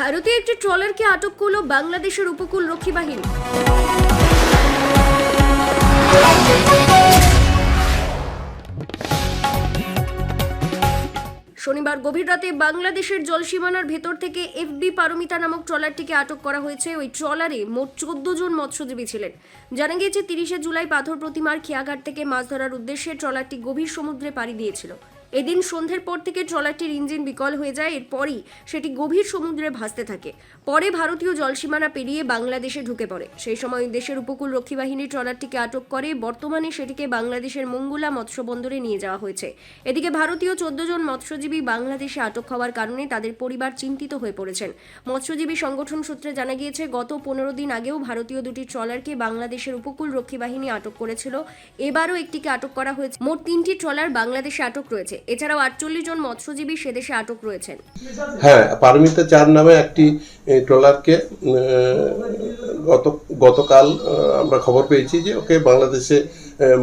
ভারতীয় একটি ট্রলারকে আটক করল বাংলাদেশের উপকূল রক্ষী বাহিনী। শনিবার গভীর রাতে বাংলাদেশের জলসীমানার ভেতর থেকে এফবি পারমিতা নামক ট্রলারটিকে আটক করা হয়েছে। ওই ট্রলারে মোট চোদ্দ জন মৎস্যজীবী ছিলেন। জানা গিয়েছে, তিরিশে জুলাই পাথর প্রতিমার খেয়াঘাট থেকে মাছ ধরার উদ্দেশ্যে ট্রলারটি গভীর সমুদ্রে পাড়ি দিয়েছিল। এদিন সন্ধ্যের পর থেকে ট্রলারটির ইঞ্জিন বিকল হয়ে যায়, এরপরই সেটি গভীর সমুদ্রে ভাসতে থাকে। পরে ভারতীয় জলসীমানা পেরিয়ে বাংলাদেশে ঢুকে পড়ে। সেই সময় দেশের উপকূল রক্ষী বাহিনী ট্রলারটিকে আটক করে। বর্তমানে সেটিকে বাংলাদেশের মঙ্গুলা মৎস্য বন্দরে নিয়ে যাওয়া হয়েছে। এদিকে ভারতীয় চোদ্দ জন মৎস্যজীবী বাংলাদেশে আটক হওয়ার কারণে তাদের পরিবার চিন্তিত হয়ে পড়েছেন। মৎস্যজীবী সংগঠন সূত্রে জানা গিয়েছে, গত পনেরো দিন আগেও ভারতীয় দুটি ট্রলারকে বাংলাদেশের উপকূল রক্ষী বাহিনী আটক করেছিল। এবারও একটিকে আটক করা হয়েছে। মোট তিনটি ট্রলার বাংলাদেশে আটক রয়েছে। এছাড়াও আটচল্লিশ জন মৎস্যজীবী সেদেশে আটক রয়েছেন। হ্যাঁ পারমিতা চার নামে একটি ট্রলারকে গত, গতকাল আমরা খবর পেয়েছি যে ওকে বাংলাদেশে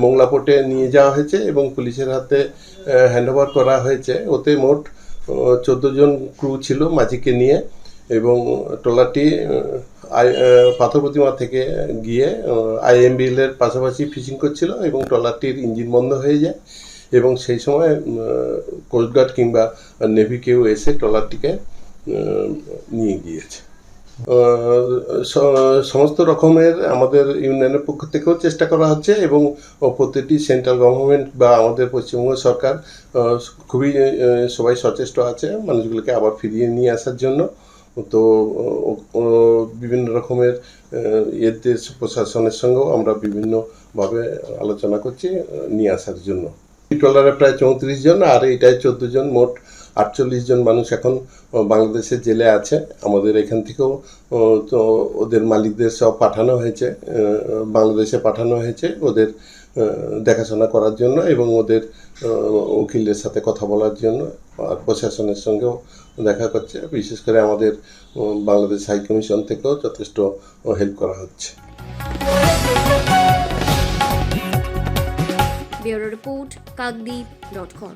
মোংলা পোর্টে নিয়ে যাওয়া হয়েছে এবং পুলিশের হাতে হ্যান্ডওভার করা হয়েছে। ওতে মোট চোদ্দ জন ক্রু ছিল মাঝিকে নিয়ে এবং ট্রলারটি পাথর প্রতিমা থেকে গিয়ে আইএমবিএল এর পাশাপাশি ফিশিং করছিল এবং ট্রলারটির ইঞ্জিন বন্ধ হয়ে যায়। এবং সেই সময় কোস্টগার্ড কিংবা নেভি কেউ এসে ট্রলারটিকে নিয়ে গিয়েছে। সমস্ত রকমের আমাদের ইউনিয়নের পক্ষ থেকেও চেষ্টা করা হচ্ছে এবং প্রতিটি সেন্ট্রাল গভর্নমেন্ট বা আমাদের পশ্চিমবঙ্গ সরকার খুবই সবাই সচেষ্ট আছে মানুষগুলোকে আবার ফিরিয়ে নিয়ে আসার জন্য। তো বিভিন্ন রকমের দেশ প্রশাসনের সঙ্গেও আমরা বিভিন্নভাবে আলোচনা করছি, নিয়ে আসার জন্য। ট্রলারে প্রায় চৌত্রিশ জন, আর এইটায় চোদ্দ জন, মোট আটচল্লিশ জন মানুষ এখন বাংলাদেশের জেলে আছে। আমাদের এখান থেকেও তো ওদের মালিকদের সব পাঠানো হয়েছে বাংলাদেশে পাঠানো হয়েছে ওদের দেখাশোনা করার জন্য এবং ওদের উকিলের সাথে কথা বলার জন্য আর প্রশাসনের সঙ্গেও দেখা করছে। বিশেষ করে আমাদের বাংলাদেশ হাই কমিশন থেকেও যথেষ্ট হেল্প করা হচ্ছে। Report Kakdwip dot com